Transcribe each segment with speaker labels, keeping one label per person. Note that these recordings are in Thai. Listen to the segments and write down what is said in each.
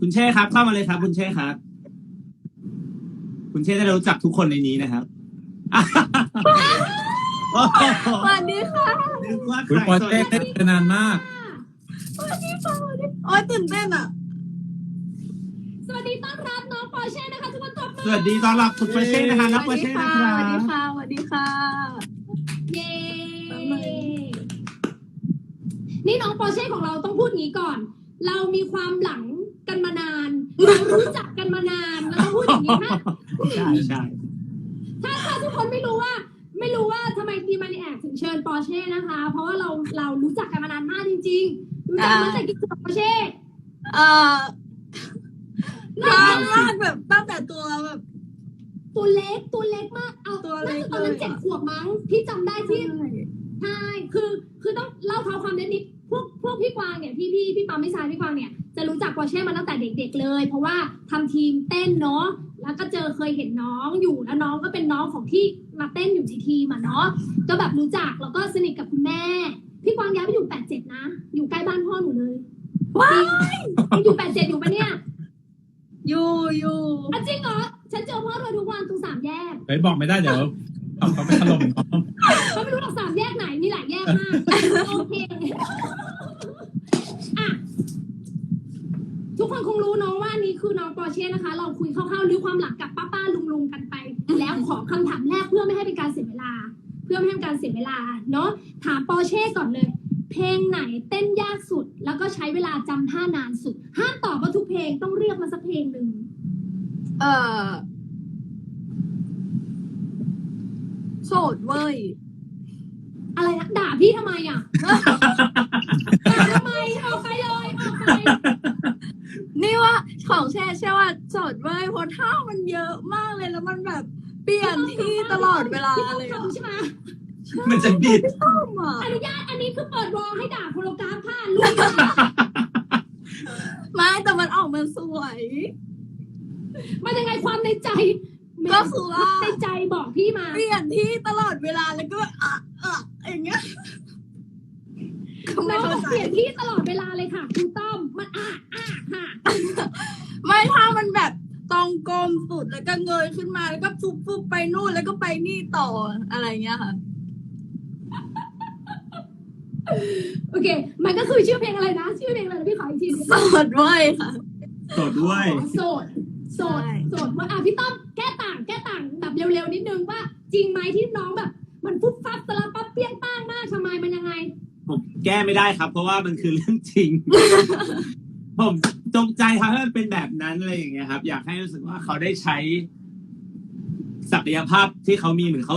Speaker 1: คุณเช่ครับเข้ามาเลยครับ คุณเช่ครับ คุณเช่ได้รู้จักทุกคนในนี้นะครับโอ้โห
Speaker 2: สวัสดีค่ะ
Speaker 1: นึกว่าใค
Speaker 3: คุณ
Speaker 1: ร
Speaker 3: ปอ
Speaker 1: สวัส
Speaker 3: เต้
Speaker 1: ดี
Speaker 3: เต้นไปนานมาก
Speaker 2: สวัสดีค่ะสวัสดีโอ้ยตื่นเต้นอะ
Speaker 4: สวัสดีต้อนรับน้องปอร์เช่นะคะทุกคนตบมื
Speaker 1: สวัสดีต้อนรับคุณปอเช่นะคะรับปอเช่นะค
Speaker 2: ส
Speaker 1: รั
Speaker 2: วัสดี
Speaker 1: บ
Speaker 2: ค่ะ สวัสดีค่ะ
Speaker 4: เย้นี่น้องปอร์เช่ของเราต้องพูดงี้ก่อน เรามีความหลัง กันมานานเรารู้จักกันมานานเราต้องพูดอย่างนี้ถ้า
Speaker 1: ใช่ใช่
Speaker 4: ถ้าถ้าทุกคนไม่รู้ว่า ไม่รู้ว่าทำไมดีมันแอกถึงเชิญปอร์เช่นะคะ เพราะว่าเราเรารู้จักกันมานานมากจริงๆรู้จักมาตั้งแต่กี่ขวบปอร์เช่
Speaker 2: เอ่อนานมากแบบตั้งแต่ตัวแบบ
Speaker 4: ตัวเล็กตัวเล็กมากเอา
Speaker 2: ตัวเล็ก
Speaker 4: น่าจะตอนนั้น
Speaker 2: เลยอะ
Speaker 4: เจ็ดขวบมั้งพี่จำได้ที่ใช่คือคือต้องเล่าเท้าความนิดนิดพวกพวกพี่กวางเนี่ยพี่พี่พี่ปาไม่ชายพี่กวางเนี่ย จะรู้จักปอร์เช่มาตั้งแต่เด็ก ๆ เลย เพราะว่าทำทีมเต้นเนาะแล้วก็เจอเคยเห็นน้องอยู่แล้วน้องก็เป็นน้องของที่มาเต้นอยู่ในทีมอะเนาะก็แบบรู้จักแล้วก็สนิทกับคุณแม่ พี่กวางย้ายไปอยู่แปดเจ็ดนะ อยู่ใกล้บ้านพ่อหนูเลย
Speaker 2: ว้าย
Speaker 4: จริงอยู่แปดเจ็ดอยู่ปะเนี่ย
Speaker 2: อยู่อยู่
Speaker 4: อะจริงเหรอฉันเจอพ่อเธอทุกวันตรงสามแยก
Speaker 3: ไปบอกไม่ได้เดี๋ยวเอาเขาไปถล่มน้อง
Speaker 4: ก็ไม่รู้หรอกสามแยกไหนมีหลายแยกมากโอเค คนคงรู้เน้องว่านี่คือน้องปอร์เช่นะคะ เราคุยคร่าวๆรื้อความหลังกับป้าป้าลุงลุงๆกันไป แล้วขอคำถามแรกเพื่อไม่ให้เป็นการเสียเวลา เพื่อไม่ให้เป็นการเสียเวลาเนาะถามปอร์เช่ก่อนเลย เพลงไหนเต้นยากสุด แล้วก็ใช้เวลาจำท่านานสุดห้ามตอบว่าทุกเพลงต้องเรียกมาสักเพลงหนึ่ง
Speaker 2: เอ่อโสดเว้ย
Speaker 4: อะไรนะด่าพี่ทำไมอะด่าทำไมออกไปเลยออกไป
Speaker 2: นี่ว่าของแช่เชื่อว่าโสดเว้ยเพราะท่ามันเยอะมากเลยแล้วมันแบบเปลี่ยนที่ตลอดเวลา
Speaker 4: พี่ต้
Speaker 2: เล
Speaker 4: อง
Speaker 2: ยอะ
Speaker 4: ทำใช่ไหม
Speaker 1: มันจะบิด
Speaker 2: ชอบอะ
Speaker 4: อนุญาตอันนี้คือเปิดวอลให้ด่าโคโลกราฟค่ะลูก
Speaker 2: ไม่แต่มันออกมาสวย
Speaker 4: มันยังไงความในใจ
Speaker 2: ก็คือว่า
Speaker 4: ในใจบอกพี่มา
Speaker 2: เปลี่ยนที่ตลอดเวลาแล้วก็แบบอะอะอย่างเงี้ยก็
Speaker 4: น้
Speaker 2: ไม่
Speaker 4: อง
Speaker 2: เข้า
Speaker 4: บอก
Speaker 2: ใจ
Speaker 4: เปลี่ยนที่ตลอดเวลาเลยค่ะคุณต้อมมันอะอะค่ะ
Speaker 2: ไม่ถ้ามันแบบตองกลมสุดแล้วก็เงยขึ้นมาแล้วก็ฟุบฟุบไปนู่นแล้วก็ไปนี่ต่ออะไรเงี้ยค่ะ
Speaker 4: โอเค มันก็คือชื่อเพลงอะไรนะ ชื่อเพลงอะไรนะพี่ขออีกทีหนึง
Speaker 2: โสดเว้ยค่ะ
Speaker 1: สดด้วย
Speaker 4: อ๋อโสด โสด
Speaker 2: ใช่
Speaker 4: โสดว่าอะพี่ต้อมแก้ต่าง แก้ต่างแบบเร็วๆนิดนึงว่า จริงไหมที่น้องแบบ มันฟุบฟับสลับปั๊บเปี้ยงป้างมาก
Speaker 1: แก้ไม่ได้ครับ เพราะว่ามันคือเรื่องจริง ผมจงใจทำให้มันเป็นแบบนั้นอะไรอย่างเงี้ยครับ อยากให้รู้สึกว่าเขาได้ใช้ศักยภาพที่เขามีเหมือนเขา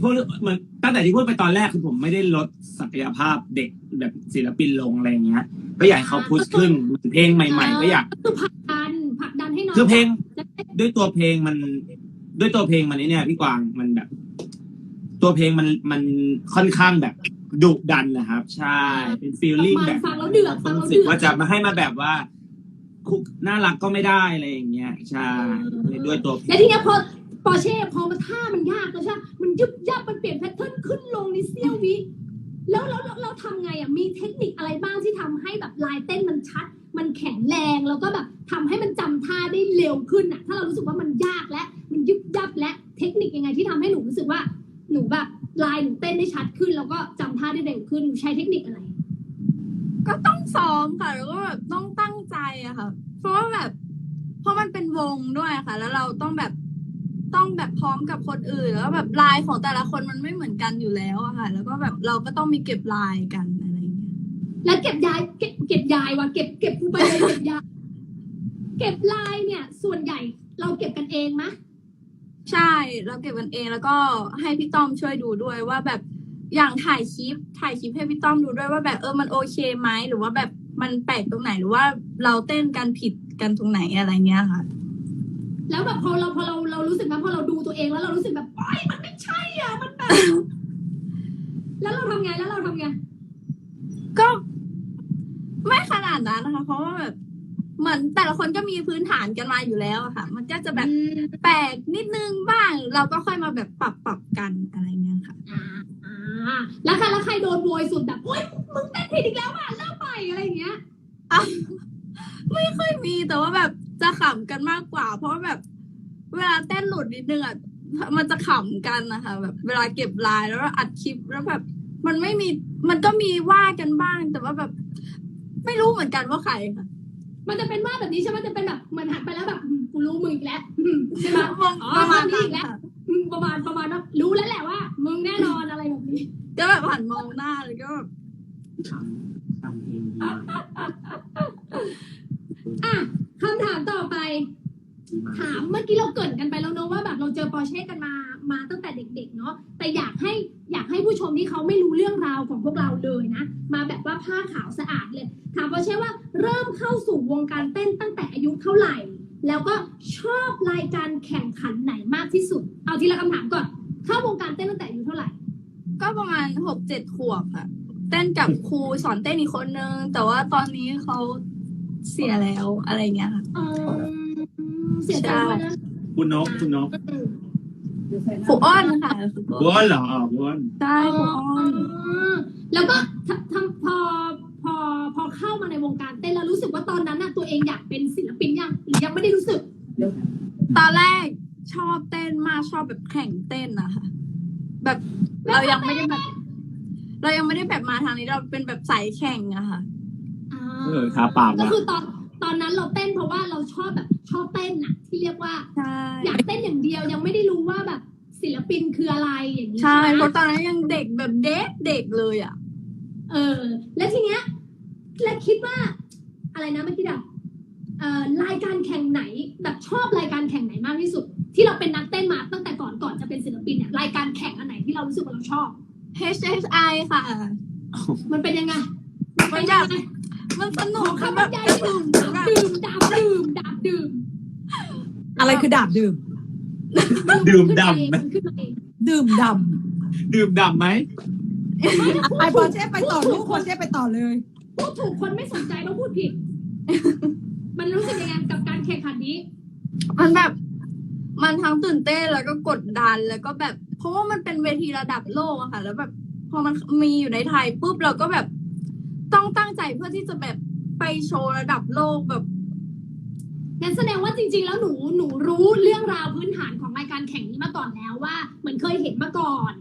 Speaker 1: พวกเหมือนตั้งแต่ที่พูดไปตอนแรกคือผมไม่ได้ลดศักยภาพเด็กแบบศิลปินลงอะไรอย่างเงี้ย ก็อยากให้เขาพุชขึ้นเหมือนเพลงใหม่ ๆ ก็อยาก
Speaker 4: คือผลักดันผลักดันให้น้อง
Speaker 1: คือเพลง
Speaker 4: ได้
Speaker 1: ด้วยตัวเพลงมัน ด้วยตัวเพลงมันนี่เนี่ยพี่กวางมันแบบ ตัวเพลงมันมันค่อนข้างแบบ ดุดันนะครับ ใช่ เป็นฟีลลิ่ง
Speaker 4: มัน
Speaker 1: แบบ
Speaker 4: ฟังแล้วเดือดฟัง
Speaker 1: รู้
Speaker 4: แล้ว
Speaker 1: สึ
Speaker 4: เดื
Speaker 1: ก
Speaker 4: อ
Speaker 1: ว่า
Speaker 4: ด
Speaker 1: จะมาให้มาแบบว่า คุกน่ารักก็ไม่ได้อะไรอย่างเงี้ยใช่ด้วยตัวเพล
Speaker 4: และ
Speaker 1: ง
Speaker 4: ทีเนี้ยพอปอร์เช่พอมาท่ามันยากแล้วใช่ไหมมันยุบยับมันเปลี่ยนแพทเทิร์นขึ้นลงในเสี้ยววิแล้วแล้วแล้วเราทำไงอะมีเทคนิคอะไรบ้างที่ทำให้แบบลายเต้นมันชัด มันแข็งแรงแล้วก็แบบทำให้มันจำท่าได้เร็วขึ้นอะ ถ้าเรารู้สึกว่ามันยากและมันยุบยับและเทคนิคยังไงที่ทำให้หนูรู้สึกว่า หนูแบบ ลายหนูเต้นได้ชัดขึ้น แล้วก็จำท่าได้เร็วขึ้นหนูใช้เทคนิคอะไร
Speaker 2: ก็ต้องซ้อมค่ะแล้วก็แบบต้องตั้งใจอะค่ะ เพราะว่าแบบเพราะมันเป็นวงด้วยค่ะ แล้วเราต้องแบบต้องแบบพร้อมกับคนอื่น แล้วแบบลายของแต่ละคนมันไม่เหมือนกันอยู่แล้วอะค่ะ แล้วก็แบบเราก็ต้องมีเก็บลายกันอะไรอย่างเงี้ย
Speaker 4: แล้วเก็บยายเก็บเก็บยายว่ะเก็บเก็บกูไปเลยเก็บยายเก็บลายเนี่ย ส่วนใหญ่เราเก็บกันเองมะ
Speaker 2: ใช่เราเก็บกันเองแล้วก็ให้พี่ต้อมช่วยดูด้วยว่าแบบอย่างถ่ายคลิปถ่ายคลิปให้พี่ต้อมดูด้วยว่าแบบเออมันโอเคไหมหรือว่าแบบมันแปลกตรงไหนหรือว่าเราเต้นกันผิดกันตรงไหนอะไรเงี้ยค่ะ
Speaker 4: แล้วแบบพอเราพอเราเรารู้สึกนะพอเราดูตัวเองแล้วเรารู้สึกแบบโอ๊ยมันไม่ใช่อะมันแบบ แล้วเราทำไงแล้วเราทำไง
Speaker 2: ก็ไม่ขนาดนั้นนะคะ เพราะว่าแบบ เหมือนแต่ละคนก็มีพื้นฐานกันมาอยู่แล้วอะค่ะ มันก็จะแบบแปลกนิดนึงบ้าง เราก็ค่อยมาแบบปรับปรับกันอะไรเงี้ยค่ะ
Speaker 4: อ่าอ่าแล้วใครแล้วใครโดนโวยสุดแบบโอ๊ยมึงเต้นผิดอีกแล้วอะเลิกไปอะไรอย่างเงี้ย
Speaker 2: ไม่ค่อยมีแต่ว่าแบบจะขำกันมากกว่า เพราะว่าแบบ เวลาเต้นหลุดนิดนึงอะมันจะขำกันนะคะแบบ เวลาเก็บไลน์แล้วก็อัดคลิปแล้วแบบ มันไม่มีมันก็มีว่ากันบ้าง แต่ว่าแบบ ไม่รู้เหมือนกันว่าใครค่ะ
Speaker 4: มันจะเป็นว่าแบบนี้ใช่ไหมมันจะเป็นแบบเหมือนหันไปแล้วแบบอืมกูรู้มึงอีกแล้วอืมใช่ไหม
Speaker 2: ประมาณ
Speaker 4: อ๋อ
Speaker 2: นี้
Speaker 4: อีกแล้ว
Speaker 2: ค่ะ
Speaker 4: อืมประมาณประมาณว่ารู้แล้วแหละว่า มึงแน่นอนอะไรแบบนี้
Speaker 2: ก็แบบหันมองหน้าเลยก็แบบ
Speaker 1: ทำทำเองดี
Speaker 4: อะคำถามต่อไป
Speaker 1: ดีมาก
Speaker 4: ถามเมื่อกี้เราเกริดกันไปแล้วเนอะว่าแบบเราเจอปอร์เช่กันมามาตั้งแต่เด็ก ๆ เนาะแต่อยากให้อยากให้ผู้ชมที่เขาไม่รู้เรื่องราวของพวกเราเลยนะ มาแบบว่าผ้าขาวสะอาดเลย ถามปอร์เช่ว่าเริ่มเข้าสู่วงการเต้นตั้งแต่อายุเท่าไหร่ แล้วก็ชอบรายการแข่งขันไหนมากที่สุด เอาทีละคำถามก่อน เข้าวงการเต้นตั้งแต่อายุเท่าไหร่
Speaker 2: ก็ประมาณหกเจ็ดขวบค่ะ เต้นกับครูสอนเต้นอีกคนนึง แต่ว่าตอนนี้เขาเสียแล้วอะไรเงี้ยค่ะ
Speaker 4: เออเสียใจด้วยนะ
Speaker 1: คุณนกคุณนก
Speaker 2: ครูอ้อนค่ะครู
Speaker 1: บ้
Speaker 2: อ้อน
Speaker 1: วนเหรออ๋อบ้วน
Speaker 2: ใช่ครูอ้อน
Speaker 4: แล้วก็ทำทำพอ พอพอเข้ามาในวงการเต้นแล้วรู้สึกว่าตอนนั้นน่ะตัวเองอยากเป็นศิลปินยังหรือยังไม่ได้รู้สึก
Speaker 2: ตอนแรกชอบเต้นมากชอบแบบแข่งเต้นนะคะแบบเรายังไม่ได้แบบ เรายังไม่ได้แบบมาทางนี้เราเป็นแบบสายแข่งอะค่ะ
Speaker 1: เออทาปาก
Speaker 4: ก็
Speaker 1: อะ
Speaker 4: คือตอนตอนนั้นเราเต้นเพราะว่าเราชอบแบบชอบเต้นน่ะ ที่เรียกว่า
Speaker 2: ใช่
Speaker 4: อยากเต้นอย่างเดียวยังไม่ได้รู้ว่าแบบศิลปินคืออะไรอย่างนี้
Speaker 2: ใช่
Speaker 4: ไหม
Speaker 2: เพราะตอนนั้นยังเด็กแบบเด็กเด็กเลยอะ
Speaker 4: เออ แล้วทีเนี้ยและคิดว่าอะไรนะเมื่อกี้ดับเอ่อรายการแข่งไหนแบบชอบรายการแข่งไหนมากที่สุด ที่เราเป็นนักเต้นมาตั้งแต่ก่อนก่อนจะเป็นศิลปินเนี่ยรายการแข่งอันไหนที่เรารู้สึกว่าเราชอบ
Speaker 2: HSI ค่ะ
Speaker 4: มันเป็นยังไง
Speaker 2: มันแบบมันสนุก
Speaker 4: คำบ
Speaker 2: แบ
Speaker 4: ร
Speaker 2: บ
Speaker 4: รยายดื่มดื่มดาบดื่มดาบดื่ม
Speaker 5: อะไรคือดาบดื่ม
Speaker 1: ดื่มดำไหม
Speaker 4: มันขึ้นมาเอง
Speaker 5: ดื่มด
Speaker 1: ดื่มดำไหมำ
Speaker 5: ไอปอร์เช่ไปต่อลูกปอร์เช่ไปต่อเลย
Speaker 4: พูดถูกคนไม่สนใจแล้วพูดผิด มันรู้สึกยังไงกับการแข่งขันนี้
Speaker 2: มันแบบ มันทั้งตื่นเต้นแล้วก็กดดันแล้วก็แบบ เพราะว่ามันเป็นเวทีระดับโลกอะค่ะ แล้วแบบ พอมันมีอยู่ในไทยปุ๊บเราก็แบบ ต้องตั้งใจเพื่อที่จะแบบไปโชว์ระดับโลกแบบ
Speaker 4: งั้นแสดงว่าจริง ๆ แล้วหนูหนูรู้เรื่องราวพื้นฐานของรายการแข่งนี้มาก่อนแล้วว่า เหมือนเคยเห็นมาก่อน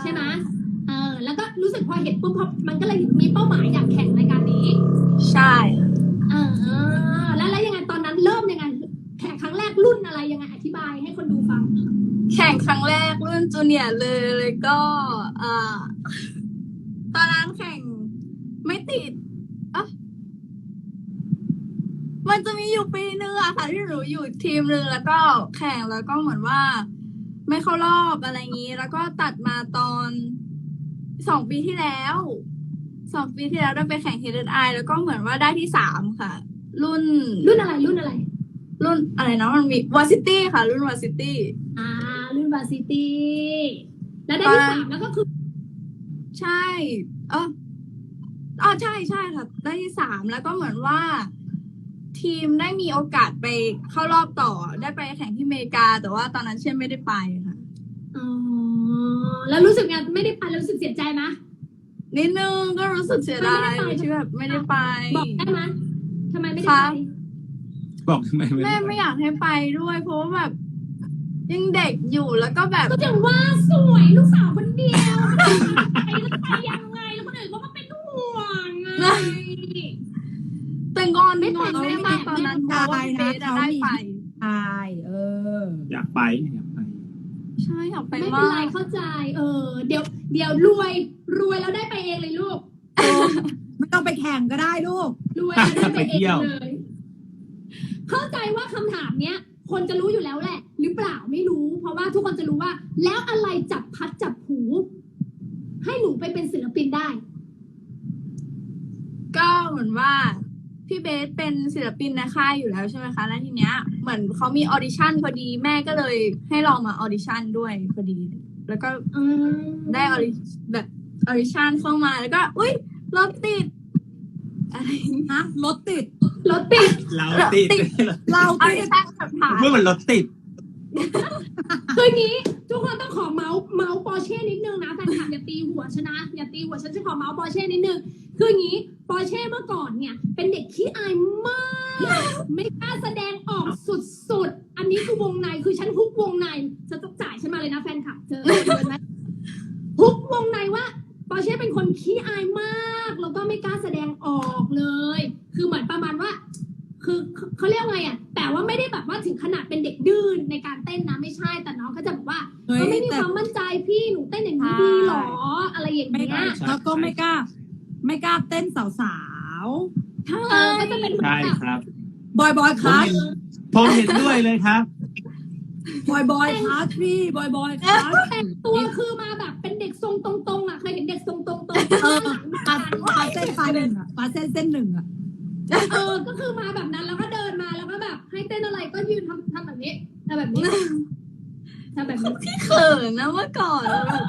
Speaker 4: ใช่ไหมเออแล้วก็รู้สึกพอเห็นปุ๊บพอมันก็เลยมีเป้าหมายอยากแข่งรายการนี้
Speaker 2: ใช่ค่ะ
Speaker 4: เออแล้วแล้วยังไงตอนนั้นเริ่มยังไงแข่งครั้งแรกรุ่นอะไรยังไงอธิบายให้คนดูฟัง
Speaker 2: แข่งครั้งแรกรุ่นจูเนียร์เลยเลยก็เอ่อตอนนั้นแข่งไม่ติดอะมันจะมีอยู่ปีนึงอะค่ะที่หนูอยู่ทีมนึงแล้วก็แข่งแล้วก็เหมือนว่า ไม่เข้ารอบอะไรอย่างนี้ แล้วก็ตัดมาตอน สองปีที่แล้วสองปีที่แล้วได้ไปแข่งเฮดไอแล้วก็เหมือนว่าได้ที่สามค่ะ รุ่น
Speaker 4: รุ่นอะไรรุ่นอะไร
Speaker 2: รุ่นอะไรนะมันมีวาซิตี้ค่ะ รุ่นวาซิตี้
Speaker 4: อ่า รุ่นวาซิตี้แล้วได้ที่สามแล้วก็คือ
Speaker 2: ใช่เอออ๋อใช่ใช่ค่ะ ได้ที่สามแล้วก็เหมือนว่า ทีมได้มีโอกาสไปเข้ารอบต่อได้ไปแข่งที่อเมริกา แต่ว่าตอนนั้นเช่นไม่ได้ไปค่ะ
Speaker 4: อ๋อ แล้วรู้สึกไงไม่ได้ไปแล้วรู้สึกเสียใจไหม
Speaker 2: นิดนึงก็รู้สึกเสียดาย
Speaker 4: ไม่ได้ไป
Speaker 2: ที่แบบไม่ได้ไป
Speaker 4: บอกได้ไหมทำไมไม่ได้
Speaker 2: คะ
Speaker 4: ไป
Speaker 1: บอกทำไมไม่
Speaker 2: แม่ไม่อยากให้ไปด้วย เพราะว่าแบบยังเด็กอยู่แล้วก็แบบ
Speaker 4: ก็อย่างว่าสวยลูกสาวคนเดียวไปแล้วไปยังไงแล้วคนอื่นเขาก็เป็นห่วงไง
Speaker 2: แต่งอน
Speaker 4: ไม่
Speaker 2: ไม่
Speaker 4: แต่
Speaker 2: งอน
Speaker 4: งไม่
Speaker 2: ไม่
Speaker 4: แต่ง
Speaker 2: ตอนนั้นเพราะว่าพี่เบสอะได้ไป
Speaker 5: ใช่เออ
Speaker 1: อยากไปอยากไป
Speaker 2: ใช่อยากไป
Speaker 4: ไม่เป็น
Speaker 2: มา
Speaker 4: ไร
Speaker 2: ก
Speaker 4: เข้าใจ เออ เดี๋ยว เดี๋ยวรวย รวยแล้วได้ไปเองเลยลูก
Speaker 5: ไม่ต้องไปแข่งก็ได้ลูก
Speaker 4: รวยแล้วได้ไป
Speaker 1: ไป
Speaker 4: เอ
Speaker 1: เที่
Speaker 4: ง
Speaker 1: ยว
Speaker 4: เลย เข้าใจว่าคำถามเนี้ย คนจะรู้อยู่แล้วแหละ หรือเปล่าไม่รู้ เพราะว่าทุกคนจะรู้ว่า แล้วอะไรจับพัดจับผูให้หนูไปเป็นศิลปินได้
Speaker 2: ก็เหมือนว่า พี่เบสเป็นศิลปินในค่ายอยู่แล้วใช่ไหมคะ แล้วทีเนี้ยเหมือนเขามีออดิชั่นพอดีแม่ก็เลยให้ลองมาออดิชั่นด้วยพอดี แล้วก็
Speaker 4: อืม
Speaker 2: ได้ออดิแบบออดิชั่นเข้ามาแล้วก็ อุ้ยรถติดอะไรอย่างเงี้ย
Speaker 5: ฮะรถติด
Speaker 4: รถติด
Speaker 1: เราติด
Speaker 5: เรา
Speaker 2: ออ
Speaker 5: ติ
Speaker 2: ดิ
Speaker 5: ด
Speaker 2: ชั่นแบบผ่าน
Speaker 1: เมื่อมันรถติด
Speaker 4: คืออย่างนี้ทุกคนต้องขอเมาส์เมาส์ปอร์เช่นิดนึงนะแฟนคลับอย่าตีหัวฉันนะ อย่าตีหัวฉันจะขอเมาส์ปอร์เช่นิดนึง คืออย่างนี้ปอร์เช่เมื่อก่อนเนี่ย เป็นเด็กขี้อายมาก ไม่กล้าแสดงออกสุดๆ อันนี้คือวงในคือฉันฮุกวงในฉันต้องจ่ายฉันมาเลยนะแฟนคลับเธอเห็นไหมฮุกวงในว่าปอร์เช่เป็นคนขี้อายมาก
Speaker 5: บอยบอย
Speaker 1: ผ
Speaker 5: คั
Speaker 1: ม
Speaker 5: ส
Speaker 1: เห็นผมเห็นด้วยเลยครับ
Speaker 5: บอยบอยคัสพี่บอยบอยคัส
Speaker 4: แต่งตัวคือมาแบบเป็นเด็กทรงตรงๆอะเคยเห็นเด็กทรงตรงๆ
Speaker 5: เออปลาปลาเส้นปลาหนึ่งอะปลาเส้นเส้นหนึ่งอะ
Speaker 4: เออก็คือมาแบบนั้นแล้วก็เดินมาแล้วก็แบบ ให้เต้นอะไรก็ยืนทำทำแบบนี้ทำแบบนี้ทำแบบนี้
Speaker 2: เขินนะเมื่อก่อนแล้วแบบ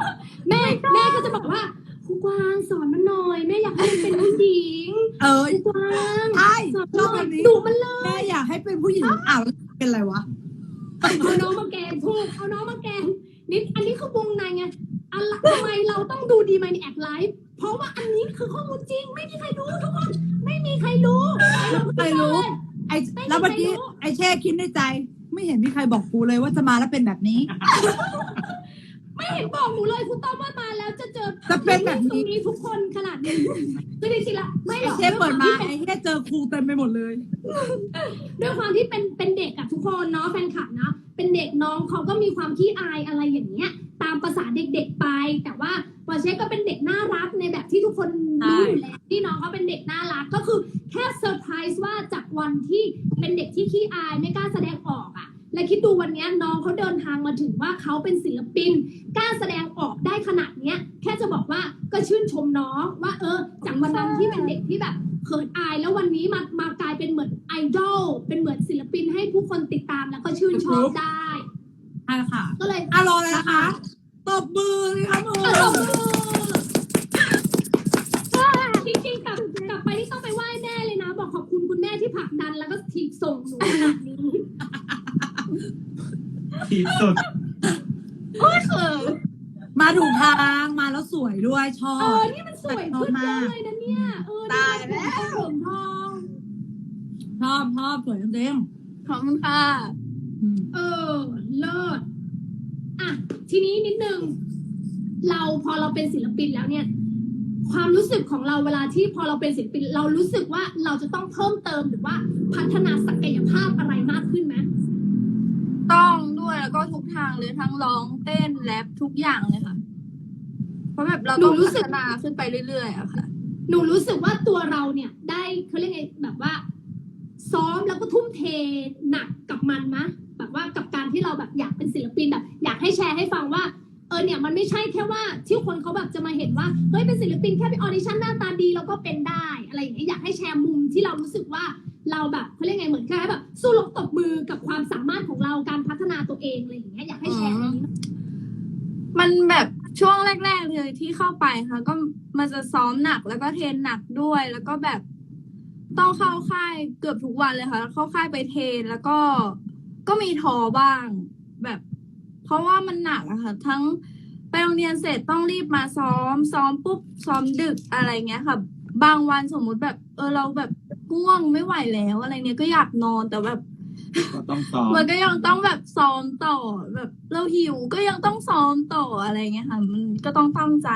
Speaker 4: แม่แม่ก็จะบอกว่า ครูกวางสอนมันหน่อยแม่อยากให้มันเป็นผู้หญิง
Speaker 5: เออ
Speaker 4: ครูกวาง
Speaker 5: ใช่
Speaker 4: สอน
Speaker 5: ชอบ
Speaker 4: หน่
Speaker 5: แบ
Speaker 4: อย
Speaker 5: บนี้
Speaker 4: ดุมันเลย
Speaker 5: แม่อยากให้เป็นผู้หญิงอ้าวแล้วเป็นอะไรวะ
Speaker 4: เอาน้องมาแกงถูกเอาน้องมาแกงนิดอันนี้คือวงในไงอะไรทำไมเราต้องดูดีไหมในแอดไลฟ์เพราะว่าอันนี้คือข้อมูลจริง ไม่มีใครรู้ทุกคนไม่มีใครรู้
Speaker 5: ใครรู้ ไอ้
Speaker 4: ไม่มี
Speaker 5: แล้วเมื่อกี้
Speaker 4: ใครรู้
Speaker 5: ไอ้เช่คิดในใจ ไม่เห็นมีใครบอกกูเลยว่าจะมาแล้วเป็นแบบนี้
Speaker 4: ไม่เห็นบอกหนูเลยคุณต้อมว่ามาแล้วจะเจ อ
Speaker 5: จะเป็นแบบนี้
Speaker 4: ตรงนี้ทุกคนขนาดนี้คือจริงๆละไม่หร
Speaker 5: ไอ้
Speaker 4: อก
Speaker 5: เช่เปิดมา
Speaker 4: ด้วยคว
Speaker 5: ไอ้เช่เจอครูเต็มไปหมดเลย
Speaker 4: ด้วยความที่เป็นเป็นเด็กอะทุกคนเนาะแฟนคลับนะ เป็นเด็กน้องเขาก็มีความขี้อายอะไรอย่างเงี้ย ตามภาษาเด็กๆไป แต่ว่าปอร์เช่ก็เป็นเด็กน่ารักในแบบที่ทุกคนรู้อยู่แล้วที่น้องเขาเป็นเด็กน่ารักก็คือแค่เซอร์ไพรส์ว่าจากวันที่เป็นเด็กที่ขี้อายไม่กล้าแสดงออกอะ และคิดดูวันเนี้ยน้องเขาเดินทางมาถึงว่าเขาเป็นศิลปินกล้าแสดงออกได้ขนาดเนี้ย แค่จะบอกว่าก็ชื่นชมน้องว่า เออ จากวันนั้นที่เป็นเด็กที่แบบเขินอายแล้ววันนี้มามากลายเป็นเหมือนไอดอลเป็นเหมือนศิลปินให้ผู้คนติดตามแล้วก็ชื่นชอบได้
Speaker 5: ใช่ค่ะ
Speaker 4: ก็เลย
Speaker 5: อะรอเลยนะคะ ตบมือสิคะมือ
Speaker 4: ตบมือจริงๆกลับกลับไปนี่ต้องไปไหว้แม่เลยนะ บอกขอบคุณคุณแม่ที่ผลักดันแล้วก็ทีส่งหนูขนาดนี้
Speaker 1: ที่สุด
Speaker 2: โอ้ยเขิน
Speaker 5: มาถูกทางมาแล้วสวยด้วยชอ
Speaker 4: เอบอ นี่มันสวยขึ้นเยอะเลยนะเนี่ย เออ
Speaker 2: ตายแล้ว
Speaker 4: เหลืองทอง
Speaker 5: ชอบชอบสวยเต็ม
Speaker 2: ขอบคุณค่ะ
Speaker 5: ๆอืม
Speaker 4: เออ เลิศ อะ ทีนี้นิดนึง เราพอเราเป็นศิลปินแล้วเนี่ย ความรู้สึกของเราเวลาที่พอเราเป็นศิลปิน เรารู้สึกว่าเราจะต้องเพิ่มเติมหรือว่าพัฒนาศักยภา
Speaker 2: ทุกทางเลยทั้งร้องเต้นแรปทุกอย่างเลยค่ะ เพราะแบบเราต้องพัฒนาขึ้นไปเรื่อยๆอะค่ะ
Speaker 4: หนูรู้สึกว่าตัวเราเนี่ย ได้เขาเรียกไงแบบว่า ซ้อมแล้วก็ทุ่มเทหนักกับมันมะแบบว่ากับการที่เราแบบอยากเป็นศิลปินแบบ อยากให้แชร์ให้ฟังว่าเออเนี่ยมันไม่ใช่แค่ว่าที่คนเขาแบบจะมาเห็นว่าเฮ้ยเป็นศิลปินแค่ไปออดิชั่นหน้าตาดีแล้วก็เป็นได้ อะไรอย่างเงี้ยอยากให้แชร์มุมที่เรารู้สึกว่า เราแบบเขาเรียกไงเหมือนแค่แบบ สู้รบตบมือกับความสามารถของเราการพัฒนาตัวเองอะไรอย่างเงี้ยอยากให้แชร์อันนี้
Speaker 2: มันแบบช่วงแรก ๆ เลยที่เข้าไปค่ะ ก็มันจะซ้อมหนักแล้วก็เทรนหนักด้วย แล้วก็แบบต้องเข้าค่ายเกือบทุกวันเลยค่ะ เข้าค่ายไปเทรนแล้วก็ก็มีท้อบ้าง แบบ เพราะว่ามันหนักอะค่ะ ทั้งไปโรงเรียนเสร็จต้องรีบมาซ้อม ซ้อมปุ๊บซ้อมดึกอะไรเงี้ยค่ะ บางวันสมมุติแบบ เออเราแบบ ง่วงไม่ไหวแล้วอะไรเนี้ยก็อยากนอนแต่แบบ
Speaker 1: ก็ต้องซ้อม
Speaker 2: มันก็ยังต้องแบบซ้อมต่อแบบเราหิวก็ยังต้องซ้อมต่ออะไรเงี้ยค่ะ มันก็ต้องตั้งใจ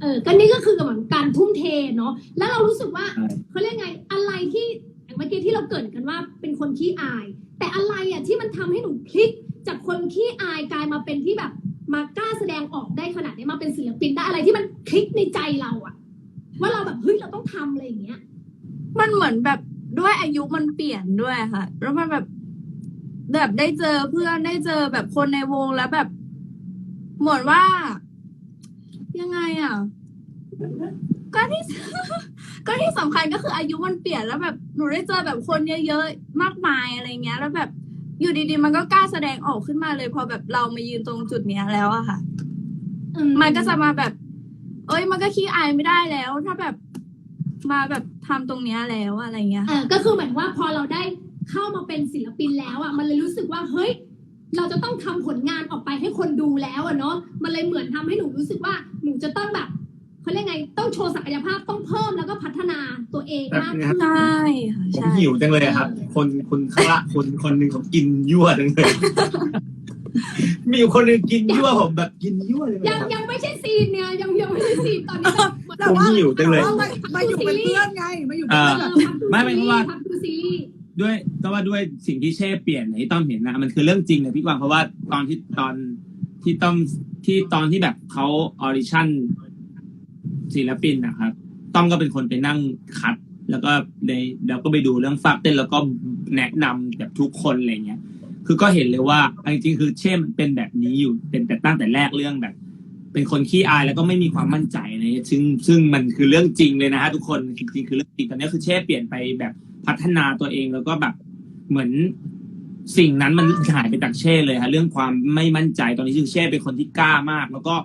Speaker 4: เออก็นี่ก็คือเหมือนการทุ่มเทเนาะแล้วเรารู้สึกว่า
Speaker 1: ใช่
Speaker 4: เขาเรียกไงอะไรที่อย่างเมื่อกี้ที่เราเกริดกันว่าเป็นคนขี้อาย แต่อะไรอะที่มันทำให้หนูพลิก จากคนขี้อายกลายมาเป็นที่แบบมากล้าแสดงออกได้ขนาดนี้มาเป็นศิลปินได้อะไรที่มันคลิกในใจเราอะ ว่าเราแบบเฮ้ยเราต้องทำอะไรอย่างเงี้ย
Speaker 2: มันเหมือนแบบด้วยอายุมันเปลี่ยนด้วยค่ะ แล้วมันแบบแบบได้เจอเพื่อนได้เจอแบบคนในวงแล้วแบบเหมือนว่า ยังไงอะ ก็ที่ ก็ที่สำคัญก็คืออายุมันเปลี่ยนแล้วแบบหนูได้เจอแบบคนเยอะๆมากมายอะไรเงี้ย แล้วแบบ อยู่ดีๆ มันก็กล้าแสดงออกขึ้นมาเลย พอแบบเรามายืนตรงจุดเนี้ยแล้วอะค่ะมันก็จะมาแบบ เอ้ย มันก็ขี้อายไม่ได้แล้ว ถ้าแบบมาแบบ ทำตรงเนี้ยแล้วอะไรเงี้ย
Speaker 4: เออก็คือเหมือนว่าพอเราได้เข้ามาเป็นศิลปินแล้วอะมันเลยรู้สึกว่าเฮ้ย เราจะต้องทำผลงานออกไปให้คนดูแล้วอะเนาะมันเลยเหมือนทำให้หนูรู้สึกว่าหนูจะต้องแบบเขาเขาเรียกไงต้องโชว์ศักยภาพต้องเพิ่มแล้วก็พัฒนาตัวเองมากขึ้น
Speaker 2: ใช่ค่ะ
Speaker 1: ผม
Speaker 2: ใช่
Speaker 1: หิวจังเลยอะครับ คนคนข้างละคนคนหนึ่งเขากินยั่วจังเลย มีอยู่คนหนึ่งกินยั่วผมแบบกินยั่วเลย
Speaker 4: ยัง
Speaker 1: ครับ
Speaker 4: ยังไม่ใช่ซีนเนี่ย ยังยังไม่ใช่ซีนตอนนี้แบบ
Speaker 5: แต่
Speaker 1: ผม
Speaker 5: ว่า
Speaker 1: หิวจังเลย
Speaker 5: แต่ว่ามามาอยู่เป็นเพื่อนไง มาอยู่เป็นเพื่อนแบบ
Speaker 4: พักดู
Speaker 1: ไม่ไม่
Speaker 4: ซี
Speaker 1: เพราะว่า
Speaker 4: พักดูซีรีส์
Speaker 1: ด้วยก็ว่าด้วยสิ่งที่เช่เปลี่ยนที่ต้อมเห็นนะมันคือเรื่องจริงนะพี่กวางเพราะว่าตอนที่ตอนที่ต้อมที่ตอนที่แบบเขาออริชั่นศิลปินนะครับต้อมก็เป็นคนไปนั่งคัด แล้วก็ในแล้วก็ไปดูเรื่องฝากเต้นแล้วก็แนะนำแบบทุกคนอะไรเงี้ย คือก็เห็นเลยว่าจริงๆคือเช่มันเป็นแบบนี้อยู่เป็นแต่ตั้งแต่แรกเรื่องแบบ เป็นคนขี้อายแล้วก็ไม่มีความมั่นใจอะไรเงี้ยซึ่งซึ่งมันคือเรื่องจริงเลยนะฮะทุกคนจริงๆคือเรื่องจริงตอนนี้คือเช่เปลี่ยนไปแบบพัฒนาตัวเองแล้วก็แบบเหมือนสิ่งนั้นมันหายไปจากเช่เลยฮะเรื่องความไม่มั่นใจตอนนี้คือเช่เป็นคนที่กล้ามาก แล้วก็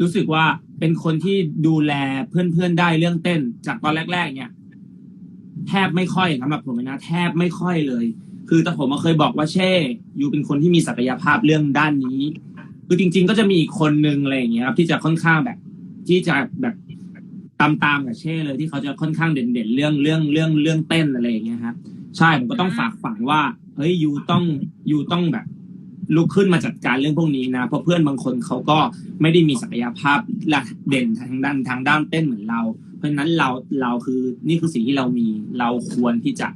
Speaker 1: รู้สึกว่าเป็นคนที่ดูแลเพื่อนๆได้เรื่องเต้น จากตอนแรก ๆ เนี่ย แทบไม่ค่อยสำหรับผมนะแทบไม่ค่อยเลย คือแต่ผมเคยบอกว่าเช่ยูเป็นคนที่มีศักยภาพเรื่องด้านนี้ คือจริง ๆ ก็จะมีอีกคนนึงอะไรอย่างเงี้ยครับ ที่จะค่อนข้างแบบ ที่จะแบบตามตามกับเช่เลยที่เขาจะค่อนข้างเด่นๆเรื่องเรื่องเรื่องเรื่องเต้นอะไรอย่างเงี้ยครับใช่ผมก็ต้องฝากฝังว่าเฮ้ยยูต้องยูต้องแบบลุกขึ้นมาจัดการเรื่องพวกนี้นะ เพราะเพื่อนบางคนเขาก็ไม่ได้มีศักยภาพละเด่นทางด้านทางด้านเต้นเหมือนเรา เพราะฉะนั้นเราเราคือนี่คือสิ่งที่เรามีเราควรที่จะ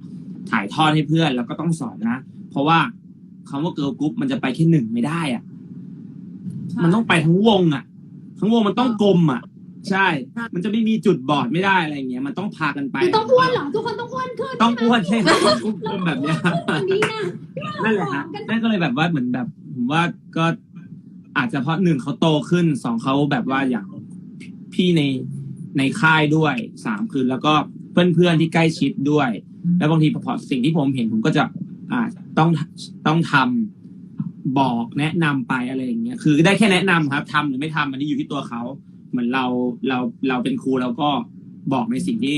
Speaker 1: ถ่ายทอดให้เพื่อนแล้วก็ต้องสอนนะ เพราะว่าคำว่าเกิร์ลกรุ๊ปมันจะไปแค่หนึ่งไม่ได้อะมันต้องไปทั้งวงอะ ทั้งวงมันต้องกลมอะ ใช่ มันจะไม่มีจุดบอดไม่ได้อะไรอย่างเงี้ย มันต้องพากันไป
Speaker 4: คือต้องอ้วนเหรอทุกคนต้องอ้วนขึ้น
Speaker 1: ต้องอ้วนใช่ไหมต้องกลมแบบเนี้ย
Speaker 4: วันนี้นะ
Speaker 1: นั่นแหละฮะนั่นก็เลยแบบว่าเหมือนแบบผมว่าก็อาจจะเพราะหนึ่งเขาโตขึ้นสองเขาแบบว่าอย่างพี่ในในค่ายด้วยสามคือแล้วก็เพื่อนเพื่อนๆที่ใกล้ชิดด้วย แล้วบางทีพอสิ่งที่ผมเห็นผมก็จะอ่าต้องต้องทำบอกแนะนำไปอะไรอย่างเงี้ยคือได้แค่แนะนำครับทำหรือไม่ทำอันนี้อยู่ที่ตัวเขา เหมือนเราเราเราเป็นครูเราก็บอกในสิ่งที่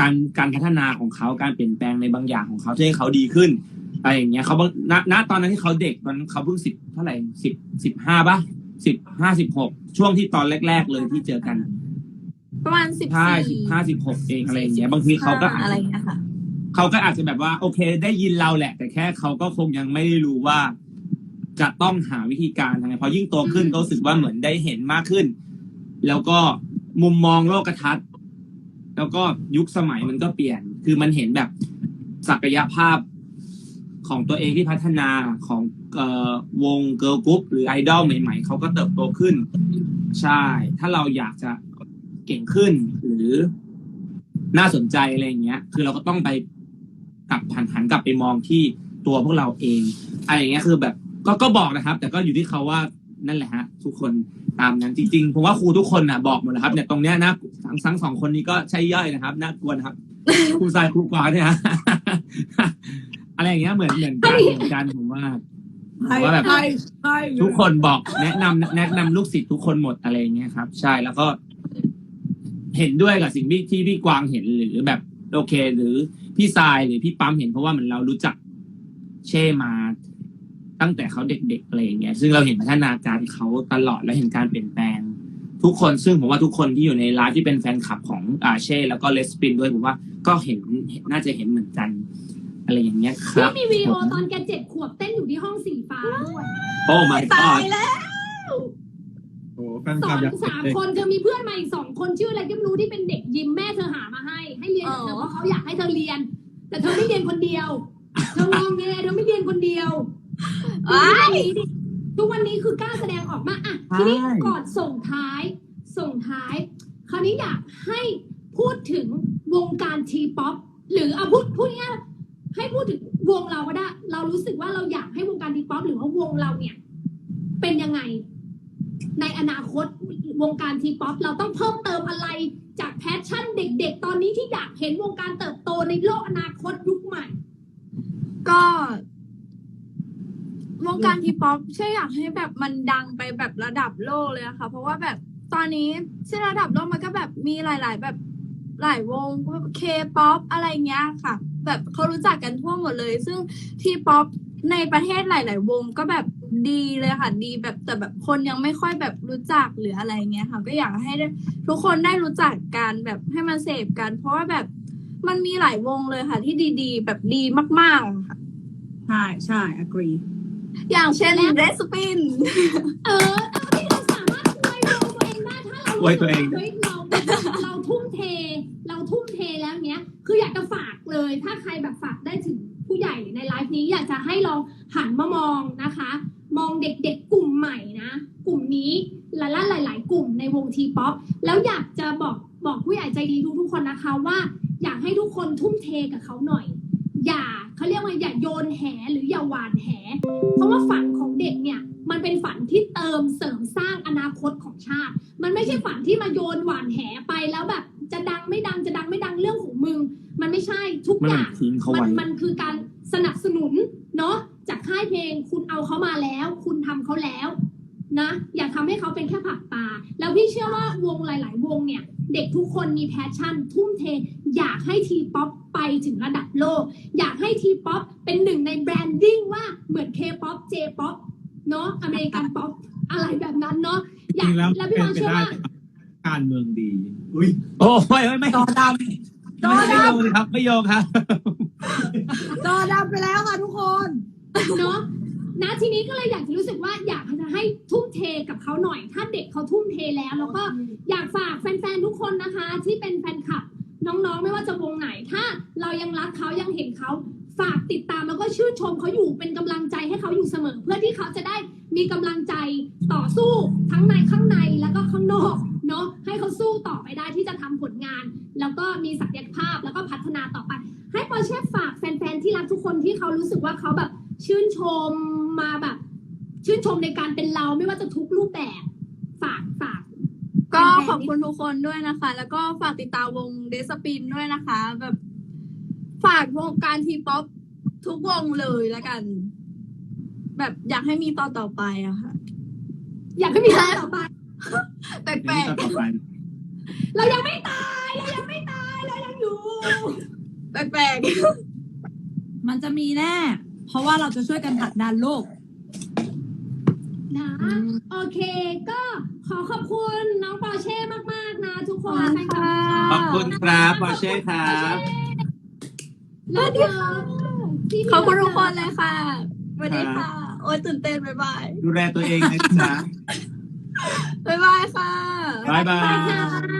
Speaker 1: การการพัฒนาของเขาการเปลี่ยนแปลงในบางอย่างของเขาที่ให้เขาดีขึ้นอะไรอย่างเงี้ยเขาบางณณตอนนั้นที่เขาเด็กตอนนั้นเขาเพิ่งสิบเท่าไหร่สิบสิบห้าป่ะสิบห้าสิบหกช่วงที่ตอนแรก ๆ เลยที่เจอกัน
Speaker 2: ประมาณสิบ
Speaker 1: ใช่
Speaker 2: สี่
Speaker 1: สิบห้าสิบหกเองอะไรอย่างเงี้ยบางทีเขาก็อาจ
Speaker 2: อะไร
Speaker 1: จะ
Speaker 2: อย่างเงี้ยค่ะ
Speaker 1: เขาก็อาจจะแบบว่า โอเค ได้ยินเราแหละ แต่แค่เขาก็คงยังไม่ได้รู้ว่า จะต้องหาวิธีการทำไงพอยิ่งโตขึ้นก็รู้สึกว่าเหมือนได้เห็นมากขึ้น แล้วก็มุมมองโลกทัศน์ แล้วก็ยุคสมัยมันก็เปลี่ยน คือมันเห็นแบบศักยภาพของตัวเองที่พัฒนาของออวงเกิร์ลกรุ๊ปหรือไอดอลใหม่ ๆ เขาก็เติบโตขึ้น ใช่ ถ้าเราอยากจะเก่งขึ้นหรือน่าสนใจอะไรอย่างเงี้ย คือเราก็ต้องไป กลับหันหันกลับไปมองที่ตัวพวกเราเองอะไรอย่างเงี้ยคือแบบก็ก็บอกนะครับ แต่ก็อยู่ที่เขาว่านั่นแหละฮะ ทุกคนตามนั้นจริงๆผมว่าครูทุกคนน่ะบอกหมดแล้วครับเนี่ยตรงเนี้ยนะทั้งทั้งสองคนนี้ก็ใช่ย่อยนะครับน่ากลัวนะครับครูทรายครูกวางเนี่ยฮะอะไรอย่างเงี้ยเหมือนเหมือนกันเหมือนกันผมว่า
Speaker 5: ใช่
Speaker 1: ว่าแบบทุกคนบอกแนะนำแนะนำลูกศิษย์ทุกคนหมดอะไรอย่างเงี้ยครับ ใช่แล้วก็ เห็นด้วยกับสิ่งที่ที่พี่กวางเห็นหรือแบบ โอเค หรือพี่ทรายหรือพี่ปั๊มเห็นเพราะว่ามันเรารู้จักเช่มาตั้งแต่เขาเด็กๆอะไรอย่างเงี้ยซึ่งเราเห็นพัฒนาการเขาตลอดและเห็นการเปลี่ยนแปลง ทุกคนซึ่งผมว่าทุกคนที่อยู่ในไลฟ์ที่เป็นแฟนคลับของอาเช่แล้วก็เลสปินด้วยผมว่าก็เห็นเห็นน่าจะเห็นเหมือนกัน อะไรอย่างเงี้ยค
Speaker 4: นี่
Speaker 1: รับ
Speaker 4: มีวิดีโอตอนแกเจ็ดขวบเต้นอยู่ที่ห้องสีฟ้าด้วย
Speaker 1: โอ้ my
Speaker 2: ตาย
Speaker 1: god
Speaker 2: แล้ว
Speaker 3: โอ้โหแฟน
Speaker 4: ส
Speaker 3: ค
Speaker 4: อ
Speaker 3: ลับ
Speaker 4: น
Speaker 3: อยาก
Speaker 4: สาม
Speaker 3: เด็ก
Speaker 4: คนเธอมีเพื่อนมาอีกสองคนชื่ออะไรก็ไม่รู้ที่เป็นเด็กยิมแม่เธอหามาให้ ให้เรียนกับเธอเพราะเขาอยากให้เธอเรียน แต่เธอไม่เรียนคนเดียว เธององแงเธอไม่เรียนคนเดียว
Speaker 2: ว้าย
Speaker 4: ทุกวันนี้คือกล้าแสดงออกมาอะ
Speaker 1: ใช่
Speaker 4: ทีนี้ก่อนส่งท้าย ส่งท้าย คราวนี้อยากให้พูดถึงวงการทีป๊อปหรือเอาพูดพูดง่ายๆให้พูดถึงวงเราก็ได้ เรารู้สึกว่าเราอยากให้วงการทีป๊อปหรือว่าวงเราเนี่ย เป็นยังไง ในอนาคตวงการทีป๊อปเราต้องเพิ่มเติมอะไรจากแพชชั่นเด็กๆ ตอนนี้ที่อยากเห็นวงการเติบโตในโลกอนาคตยุคใหม่
Speaker 2: ก็วงการทีป๊อปเชื่อยากให้แบบมันดังไปแบบระดับโลกเลยอะค่ะ เพราะว่าแบบตอนนี้เช่นระดับโลกมันก็แบบมีหลาย ๆ แบบหลายวงเคป๊อปอะไรเงี้ยค่ะ แบบเขารู้จักกันทั่วหมดเลย ซึ่งทีป๊อปในประเทศหลาย ๆ วงก็แบบ ดีเลยค่ะ ดีแบบแต่แบบคนยังไม่ค่อยแบบรู้จักหรืออะไรเงี้ยค่ะ ก็อยากให้ได้ทุกคนได้รู้จักกันแบบให้มาเสพกัน เพราะว่าแบบมันมีหลายวงเลยค่ะ ที่ดีๆ แบบดีมากๆอะค่ะ
Speaker 5: ใช่ใช่ agree
Speaker 2: อย่างเช่นเรสปิน
Speaker 4: เออเอาที่เราสามารถอวยเราตัวเองได้ถ้าเรา
Speaker 1: อวยตัวเอง
Speaker 4: ฮ้ยเราเราทุ่มเท เราทุ่มเทแล้วเนี้ย คืออยากจะฝากเลย ถ้าใครแบบฝากได้ถึงผู้ใหญ่ในไลฟ์นี้อยากจะให้ลองหันมามองนะคะ มองเด็กๆกลุ่มใหม่นะ กลุ่มนี้และหลาย ๆ กลุ่มในวงทีป๊อปแล้วอยากจะบอกบอกผู้ใหญ่ใจดีทุกๆคนนะคะว่า อยากให้ทุกคนทุ่มเทกับเขาหน่อย อย่าเขาเรียกว่าอย่าโยนแหหรืออย่าหวานแห เพราะว่าฝันของเด็กเนี่ยมันเป็นฝันที่เติมเสริมสร้างอนาคตของชาติ มันไม่ใช่ฝันที่มาโยนหวานแหไปแล้วแบบจะดังไม่ดังจะดังไม่ดังเรื่องของมึง มันไม่ใช่ทุก
Speaker 1: มัน
Speaker 4: อย่าง
Speaker 1: ทิ้งเขา
Speaker 4: มั
Speaker 1: ไว้
Speaker 4: มันคือการ ถึงระดับโลก อยากให้ทีป๊อปเป็นหนึ่งในแบรนดิ้งว่าเหมือนเคป๊อปเจป๊อปเนาะอเมริกันป๊อปอะไรแบบนั้นเนาะอ
Speaker 3: จ
Speaker 4: ยาก
Speaker 3: ริงแล้ว
Speaker 4: แล้ว
Speaker 3: เป็
Speaker 4: พี่
Speaker 3: น
Speaker 4: วาง
Speaker 3: ไป
Speaker 4: เชื่อ
Speaker 3: ได้
Speaker 4: ว่า
Speaker 3: การเมืองดี
Speaker 1: อุ้ยโอ้ยไม่ไม่
Speaker 5: จอด
Speaker 1: ไม่ไม่โยงเลยครับ ไม่โยงครับำ
Speaker 5: จอดำไปแล้วค่ะทุกคน
Speaker 4: เนาะนะทีนี้ก็เลยอยากจะรู้สึกว่าอยากจะให้ทุ่มเทกับเขาหน่อย ถ้าเด็กเขาทุ่มเทแล้ว แล้วก็อยากฝากแฟนๆทุกคนนะคะ ที่เป็นแฟนคลับ น้องๆ ไม่ว่าจะวงไหน ถ้าเรายังรักเขายังเห็นเขาฝากติดตามแล้วก็ชื่นชมเขาอยู่เป็นกำลังใจให้เขาอยู่เสมอ เพื่อที่เขาจะได้มีกำลังใจต่อสู้ทั้งในข้างในแล้วก็ข้างนอกเนาะให้เขาสู้ต่อไปได้ที่จะทำผลงาน แล้วก็มีศักยภาพแล้วก็พัฒนาต่อไป ให้ปอเช่ฝากแฟนๆที่รักทุกคนที่เขารู้สึกว่าเขาแบบชื่นชมมาแบบ ชื่นชมในการเป็นเราไม่ว่าจะทุกรูปแบบฝากฝาก
Speaker 2: ก็ขอบคุณทุกคนด้วยนะคะ แล้วก็ฝากติดตามวงเดสปินด้วยนะคะ แบบ ฝากวงการทีป๊อปทุกวงเลยแล้วกัน แบบอยากให้มีต่อต่อไปอะค่ะ
Speaker 4: อยากให้มีครั้งต่อไป
Speaker 2: แปล
Speaker 1: นี่
Speaker 2: ก
Speaker 1: ต่อไป
Speaker 4: เรายังไม่ตาย เรายังไม่ตาย เรายังอยู่
Speaker 2: ๆแปลก
Speaker 5: มันจะมีแน่ เพราะว่าเราจะช่วยกันผลักดันโลก
Speaker 4: นะ โอเคก็ขอขอบคุณน้องปอเช่มาก ๆ นะ ทุก
Speaker 2: ๆ
Speaker 4: คนแฟนคลับ
Speaker 1: ขอบคุณครับปอเช่ครับ
Speaker 4: เลิศเลิศที่มี
Speaker 2: ขอบคุณทุกคนเลยค่ะสวัสดีค่ะ โอ้ยตื่นเต้นบ๊ายบาย
Speaker 1: ดูแลตัวเองนะจ๊ะ
Speaker 2: บ๊ายบายค่ะ
Speaker 1: บ๊ายบา
Speaker 4: ไป
Speaker 1: ย
Speaker 4: ค่ะ